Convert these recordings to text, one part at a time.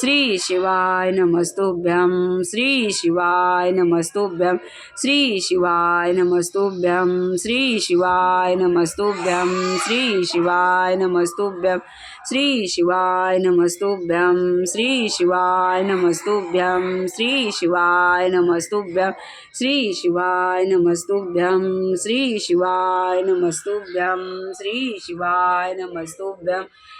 श्री शिवाय नमस्तुभ्यं श्री शिवाय नमस्तुभ्यं श्री शिवाय नमस्तुभ्यं श्री शिवाय नमस्तुभ्यं श्री शिवाय नमस्तुभ्यं श्री शिवाय नमस्तुभ्यं श्री शिवाय नमस्तुभ्यं श्री शिवाय नमस्तुभ्यं श्री शिवाय नमस्तुभ्यं श्री शिवाय नमस्तुभ्यं श्री शिवाय नमस्तुभ्यं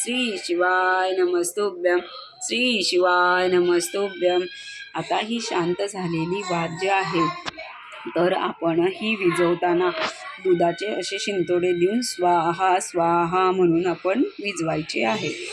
श्री शिवाय नमस्तुभ्यं. श्री शिवाय नमस्तुभ्यं. आता ही शांत झालेली वाद्य आहे तर आपण ही विजवताना दुधाचे असे शिंतोडे देऊन स्वाहा स्वाहा म्हणून आपण विजवायचे आहे.